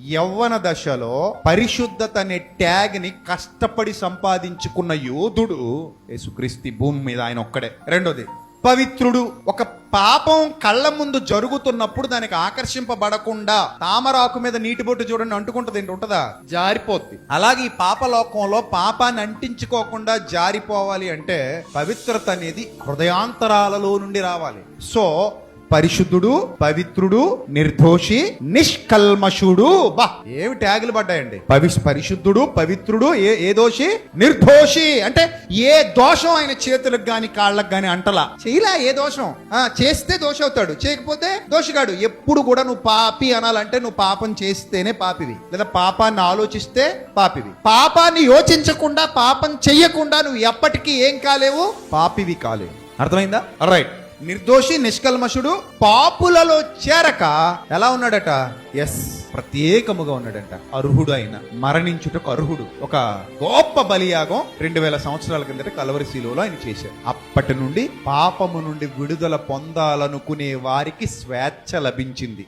యవ్వన దశలో పరిశుద్ధత అనే ట్యాగ్ని కష్టపడి సంపాదించుకున్న యోధుడు యేసుక్రీస్తు భూమి మీద ఆయన ఒక్కడే. రెండోది పవిత్రుడు ఒక పాపం కళ్ళ ముందు జరుగుతున్నప్పుడు దానికి ఆకర్షింపబడకుండా తామరాకు మీద నీటి బొట్టు చూడండి అంటుకుంటది ఏంటి ఉంటదా? జారిపోద్ది. అలాగే ఈ పాపలోకంలో పాపాన్ని అంటించుకోకుండా జారిపోవాలి అంటే పవిత్రత అనేది హృదయాంతరాలలో నుండి రావాలి. సో పరిశుద్ధుడు పవిత్రుడు నిర్దోషి నిష్కల్మషుడు. బా ఏమి ట్యాగులు పడ్డాయండి? పవి పరిశుద్ధుడు పవిత్రుడు ఏ ఏ దోషి? నిర్దోషి. అంటే ఏ దోషం ఆయన చేతులకు గాని కాళ్ళకు గాని అంటలా. చేయలే ఏ దోషం? ఆ చేస్తే దోష అవుతాడు. చేయకపోతే దోషిగాడు. ఎప్పుడు కూడా నువ్వు పాపి అనాలంటే నువ్వు పాపం చేస్తేనే పాపివి. లేదా పాపాన్ని ఆలోచిస్తే పాపివి. పాపాన్ని యోచించకుండా పాపం చెయ్యకుండా నువ్వు ఎప్పటికీ ఏం కాలేవు? పాపివి కాలేవు. అర్థమైందా? రైట్ నిర్దోషి నిష్కల్మషుడు పాపులలో చేరక ఎలా ఉన్నాడట? ఎస్ ప్రత్యేకముగా ఉన్నాడంట. అర్హుడు అయిన మరణించుటకు అర్హుడు. ఒక గొప్ప బలియాగం రెండు వేల సంవత్సరాల కిందట కలవరి శిలువలో ఆయన చేశారు అప్పటి నుండి పాపము నుండి విడుదల పొందాలనుకునే వారికి స్వేచ్ఛ లభించింది.